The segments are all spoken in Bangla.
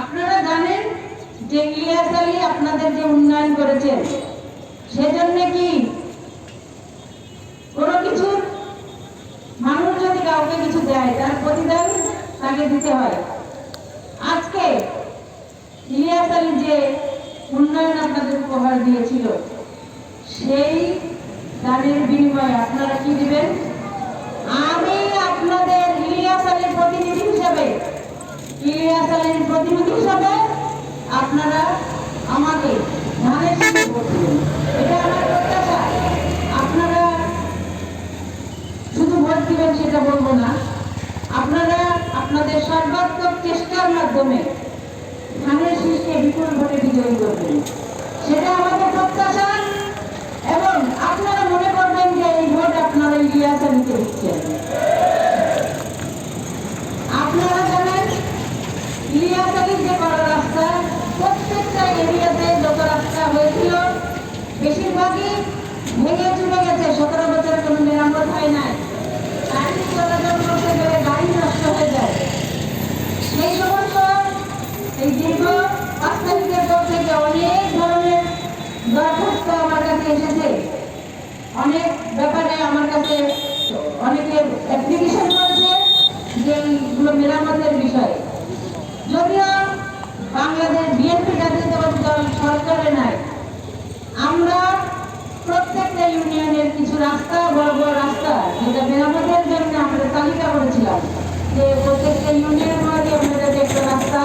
আপনারা জানেন যে ইলিয়াস আলী আপনাদের যে উন্নয়ন করেছেন সেজন্য কি কোনো কিছু মানুষ যদি কাউকে কিছু দেয়, তার প্রতিদান তাকে দিতে হয়। আজকে ইলিয়াস আলী যে উন্নয়ন আপনাদের উপহার দিয়েছিল, সেই দানের বিনিময়ে আপনারা কি দিবেন আমি আপনাদের ইলিয়াস আলীর প্রতিনিধি হিসাবে ইলিয়াস আলীর প্রতিনিধি হিসাবে আপনারা আমাকে ধানের সঙ্গে এটা আমার প্রত্যাশা। আপনারা শুধু ভোট দিবেন সেটা বলব না। আপনারা আপনাদের সর্বাত্মক চেষ্টার মাধ্যমে ধানের শীষকে বিপুল ভোটে বিজয়ী করবেন সেটা আমাদের প্রত্যাশা এবং আপনারা মনে করবেন যে এই ভোট আপনারা ইলিয়াস আলীকে দিচ্ছেন আপনারা জানেন ইলিয়াস আলীর যে করা রাস্তা প্রত্যেকটা এরিয়াতে যত রাস্তা হয়েছিল বেশিরভাগই ভেঙে চলে গেছে, সতেরো বছর কোনো মেরামত হয় নাই। গাড়ি চলাচল করতে গেলে গাড়ি নষ্ট হয়ে যায়। সেই সমস্ত এই দীর্ঘ তারিখের পর থেকে অনেক ধরনের দরখাস্ত আমার কাছে এসেছে। অনেক ব্যাপারে আমার কাছে অনেকে অ্যাপ্লিকেশন করেছে যে এইগুলো মেরামতের বিষয়ে। যদিও বাংলাদেশ বিএনপি জাতীয়তাবাদী দল সরকারে নাই আমরা প্রত্যেকটা ইউনিয়নের কিছু রাস্তা বড় বড় রাস্তা যেটা মেরামতের জন্য আমরা তালিকা করেছিলাম যে প্রত্যেকটা ইউনিয়নের মধ্যে আমরা যাতে একটা রাস্তা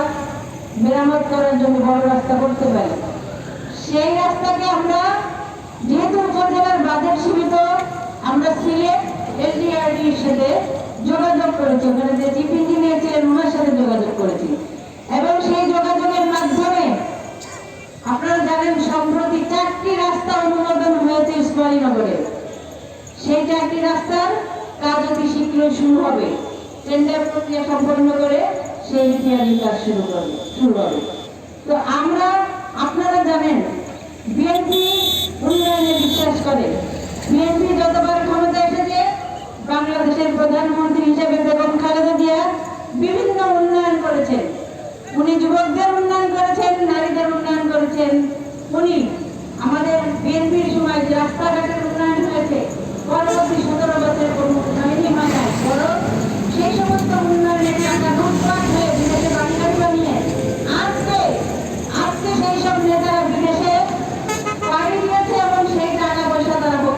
মেরামত করার জন্য বড় রাস্তা করতে পারি। সেই রাস্তাকে আমরা যেহেতু উপজেলার বাজেট সীমিত, আমরা সিলেট এলডিআরডির সাথে যোগাযোগ করেছি। ওখানে যে চিফ ইঞ্জিনিয়ার ছিলেন, ওনার সাথে যোগাযোগ করেছি। এবং সেই যোগাযোগের মাধ্যমে আপনারা জানেন, সম্প্রতি চারটি রাস্তা অনুমোদন হয়েছে ইসমাইলনগরে সেই চারটি রাস্তার কাজ অতি শীঘ্রই শুরু হবে। টেন্ডার প্রক্রিয়া সম্পন্ন করে সেই কাজ শুরু করবে শুরু হবে। তো আমরা, আপনারা জানেন, বিএনপি উন্নয়নে বিশ্বাস করে। বিএনপি যতবার ক্ষমতা এসেছে, বাংলাদেশের প্রধানমন্ত্রী হিসেবে বেগম খালেদা জিয়া বিভিন্ন উন্নয়ন করেছেন। উনি যুবকদের উন্নয়ন করেছেন, নারীদের উন্নয়ন করেছেন। উনি আমাদের বিএনপির সময় যে রাস্তাঘাটের উন্নয়ন হয়েছে পরবর্তী সতেরো বছর কোনো উন্নয়নই হয় নাই বরং সেই সমস্ত উন্নয়নের টাকা লুটপাট হয়ে বিদেশে বাড়ি গাড়ি বানিয়ে আজকে আজকে সেই সব নেতারা বিদেশে বাড়ি দিয়েছে এবং সেই টাকা পয়সা তারা ভোগ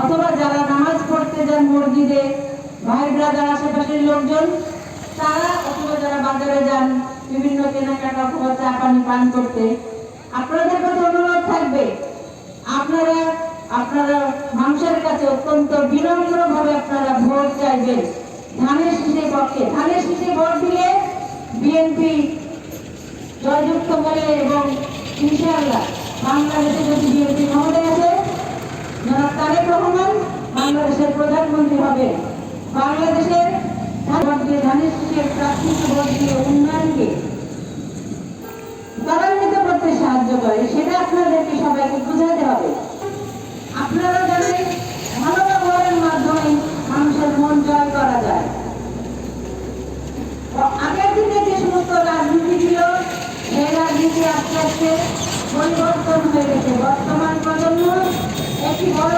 অথবা যারা নামাজ পড়তে যান মসজিদে ভাই ব্রাদার আশেপাশের লোকজন, তারা অথবা যারা বাজারে যান, বিভিন্ন কেনাকাটা, অথবা চা, পানি পান করতে, আপনাদের প্রতি অনুরোধ থাকবে, আপনারা আপনারা মানুষের কাছে অত্যন্ত বিনম্র ভাবে আপনারা ভোট চাইবেন। ধানের শীষের পক্ষে, ধানের শীষে ভোট দিলে বিএনপি জয়যুক্ত বলে এবং ইনশাআল্লাহ বাংলাদেশে যদি বিএনপি ক্ষমতায় আছে জনাব তারেক রহমান বাংলাদেশের প্রধানমন্ত্রী হবে বাংলাদেশের প্রাথমিক ভোট দিয়ে উন্নয়নকে ত্বরান্বিত করতে সাহায্য করে, সেটা আপনাদেরকে সবাইকে বোঝাতে হবে। আপনারা জানেন ভালো ব্যবহারের মাধ্যমে মানুষের মন জয় করা যায়। আগের দিনে যে সমস্ত রাজনীতি ছিল, সেই রাজনীতি আস্তে আস্তে পরিবর্তন হয়ে গেছে। বর্তমান প্রজন্ম একটি বড়